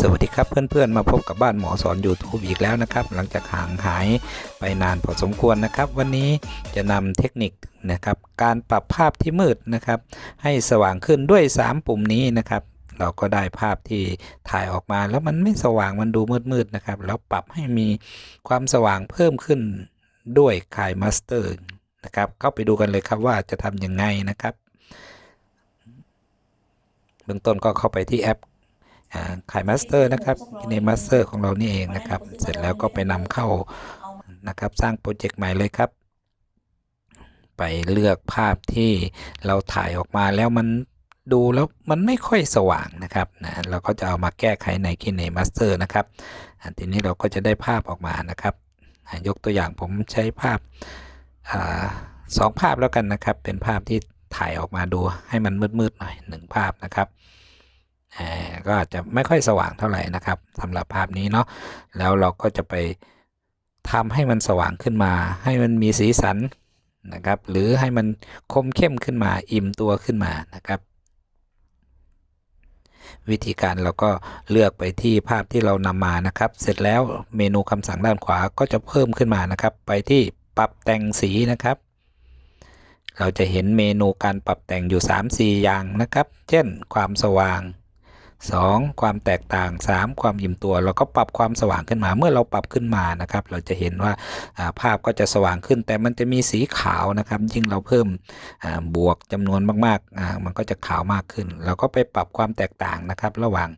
สวัสดีครับเพื่อนๆ มาพบกับบ้านหมอสอน YouTube อีกแล้วนะครับ หลังจากห่างหายไปนานพอสมควรนะครับ วันนี้จะนำเทคนิคนะครับการปรับภาพที่มืดนะครับ ให้สว่างขึ้นด้วย 3 ปุ่มนี้นะครับ เราก็ได้ภาพที่ถ่ายออกมาแล้วมันไม่สว่างมันดูมืดๆนะครับ แล้วปรับให้มีความสว่างเพิ่มขึ้นด้วยคายมาสเตอร์นะครับเข้าไปดูกันเลยครับว่าจะทำยังไงนะครับเบื้องต้นก็เข้าไปที่แอป ขายมาสเตอร์นะครับในมาสเตอร์ของเรานี่เองนะครับ เสร็จแล้วก็ไปนำเข้านะครับ สร้างโปรเจกต์ใหม่เลยครับ ไปเลือกภาพที่เราถ่ายออกมาแล้วมันดูแล้วมันไม่ค่อยสว่างนะครับนะเราก็จะเอามาแก้ไขในคินเนมาสเตอร์นะครับทีนี้เราก็จะได้ภาพออกมานะครับยกตัวอย่างผมใช้ภาพอาสองภาพแล้วกันนะครับ เป็นภาพที่ถ่ายออกมาดูให้มันมืดๆหน่อยหนึ่งภาพนะครับ ก็อาจจะไม่ค่อยสว่างเท่าไหร่นะครับสำหรับภาพนี้เนาะแล้วเราก็จะไปทำให้มันสว่างขึ้นมา ให้มันมีสีสันนะครับ หรือให้มันคมเข้มขึ้นมา อิ่มตัวขึ้นมานะครับ วิธีการเราก็เลือกไปที่ภาพที่เรานำมานะครับ เสร็จแล้วเมนูคำสั่งด้านขวาก็จะเพิ่มขึ้นมานะครับ ไปที่ปรับแต่งสีนะครับเราจะเห็นเมนูการปรับแต่งอยู่ 3-4 อย่างนะครับ เช่น ความสว่าง 2. ความแตกต่าง 3. ความอิ่มตัว เราก็ปรับความสว่างขึ้นมา เมื่อเราปรับขึ้นมานะครับ เราจะเห็นว่าภาพก็จะสว่างขึ้น แต่มันจะมีสีขาวนะครับ ยิ่งเราเพิ่มบวกจำนวนมากๆ มันก็จะขาวมากขึ้น เราก็ไปปรับความแตกต่างนะครับ ระหว่าง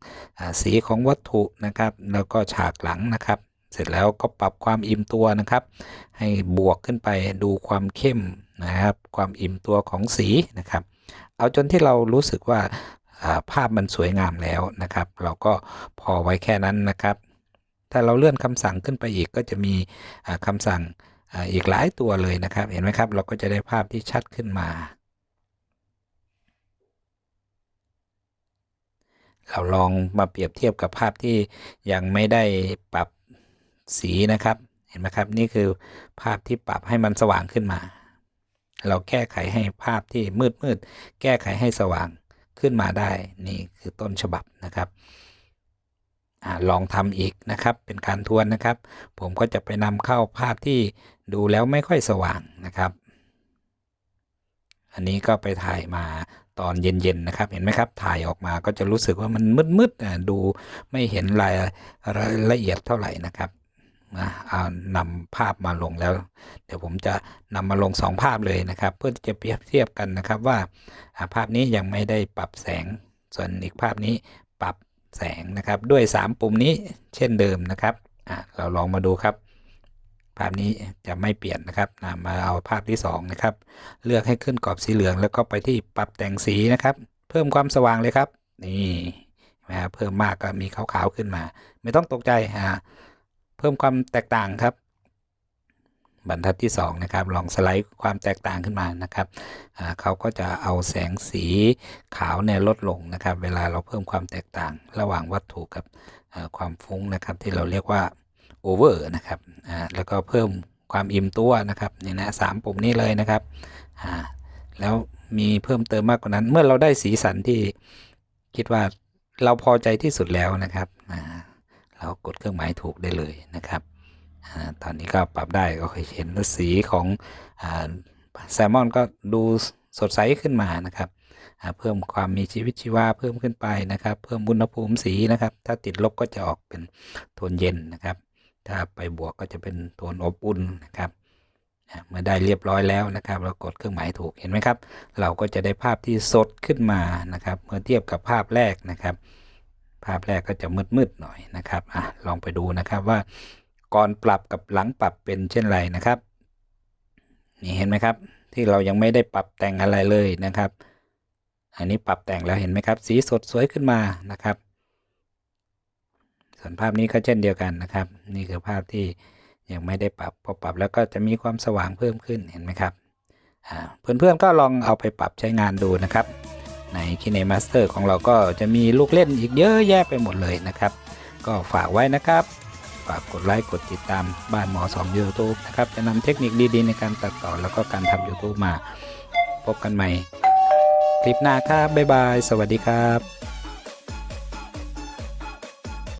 สีของวัตถุนะครับ แล้วก็ฉากหลังนะครับ เสร็จแล้วก็ปรับความอิ่มตัวนะครับ ให้บวกขึ้นไปดูความเข้มนะครับ ความอิ่มตัวของสีนะครับเอาจนที่เรารู้สึกว่า ภาพมันสวยงามแล้วนะครับ เราก็พอไว้แค่นั้นนะครับ ถ้าเราเลื่อนคำสั่งขึ้นไปอีกก็จะมีคำสั่งอีกหลายตัวเลยนะครับ เห็นไหมครับ เราก็จะได้ภาพที่ชัดขึ้นมา เราลองมาเปรียบเทียบกับภาพที่ยังไม่ได้ปรับสีนะครับ เห็นไหมครับ นี่คือภาพที่ปรับให้มันสว่างขึ้นมา เราแก้ไขให้ภาพที่มืดมืดๆแก้ไขให้สว่าง ขึ้นมาได้ นี่คือต้นฉบับนะครับอลองทำอีกนะครับ เป็นการทวนนะครับ ผมก็จะไปนำเข้าภาพที่ดูแล้วไม่ค่อยสว่างนะครับ อันนี้ก็ไปถ่ายมาตอนเย็นๆนะครับ เห็นไหมครับ ถ่ายออกมาก็จะรู้สึกว่ามันมืดๆดูไม่เห็นรายละเอียดเท่าไหร่นะครับ นะเอานำภาพมาลงแล้ว เดี๋ยวผมจะนำมาลงสองภาพเลยนะครับ เพื่อที่จะเปรียบเทียบกันนะครับว่าภาพนี้ยังไม่ได้ปรับแสง ส่วนอีกภาพนี้ปรับแสงนะครับด้วย 3 ปุ่มนี้เช่นเดิมนะครับเราลองมาดูครับ ภาพนี้จะไม่เปลี่ยนนะครับนะมาเอาภาพที่2นะครับเลือกให้ขึ้นกรอบสีเหลือง แล้วก็ไปที่ปรับแต่งสีนะครับ เพิ่มความสว่างเลยครับนี่นะเพิ่มมากก็มีขาวๆขึ้นมา ไม่ต้องตกใจฮะ เพิ่มความแตกต่างครับ บรรทัดที่ 2 นะครับ ลองสไลด์ความแตกต่างขึ้นมานะครับเขาก็จะเอาแสงสีขาวเนี่ยลดลงนะครับ เวลาเราเพิ่มความแตกต่างระหว่างวัตถุกับความฟุ้งนะครับ ที่เราเรียกว่าโอเวอร์นะครับแล้วก็เพิ่มความอิ่มตัวนะครับนี่นะสามปุ่มนี้เลยนะครับแล้วมีเพิ่มเติมมากกว่านั้น เมื่อเราได้สีสันที่คิดว่าเราพอใจที่สุดแล้วนะครับ เรากดเครื่องหมายถูกได้เลยนะครับอตอนนี้ก็ปรับได้ก็เคยเห็นสีของอแซลมอนก็ดูสดใสขึ้นมานะครับเพิ่มความมีชีวิตชีวาเพิ่มขึ้นไปนะครับ เพิ่มอุณหภูมิสีนะครับ ถ้าติดลบก็จะออกเป็นโทนเย็นนะครับ ถ้าไปบวกก็จะเป็นโทนอบอุ่นนะครับเมื่อได้เรียบร้อยแล้วนะครับ เรากดเครื่องหมายถูกเห็นไหมครับ เราก็จะได้ภาพที่สดขึ้นมานะครับ เมื่อเทียบกับภาพแรกนะครับ ภาพแรกก็จะมืดๆหน่อยนะครับอะลองไปดูนะครับว่าก่อนปรับกับหลังปรับเป็นเช่นไรนะครับนี่เห็นไหมครับที่เรายังไม่ได้ปรับแต่งอะไรเลยนะครับ อันนี้ปรับแต่งแล้วเห็นไหมครับ สีสดสวยขึ้นมานะครับ ส่วนภาพนี้ก็เช่นเดียวกันนะครับ นี่คือภาพที่ยังไม่ได้ปรับพอปรับแล้วก็จะมีความสว่างเพิ่มขึ้นเห็นไหมครับเพื่อนๆก็ลองเอาไปปรับใช้งานดูนะครับ ใน KineMaster ของเราก็จะมีลูกเล่นอีกเยอะแยะไปหมดเลยนะครับ ก็ฝากไว้นะครับ ฝากกดไลค์กดติดตามบ้านหมอสอง YouTube นะครับจะนำเทคนิคดีๆ ในการตัดต่อแล้วก็การทำ YouTube มา พบกันใหม่ คลิปหน้าครับบ๊ายบาย สวัสดีครับ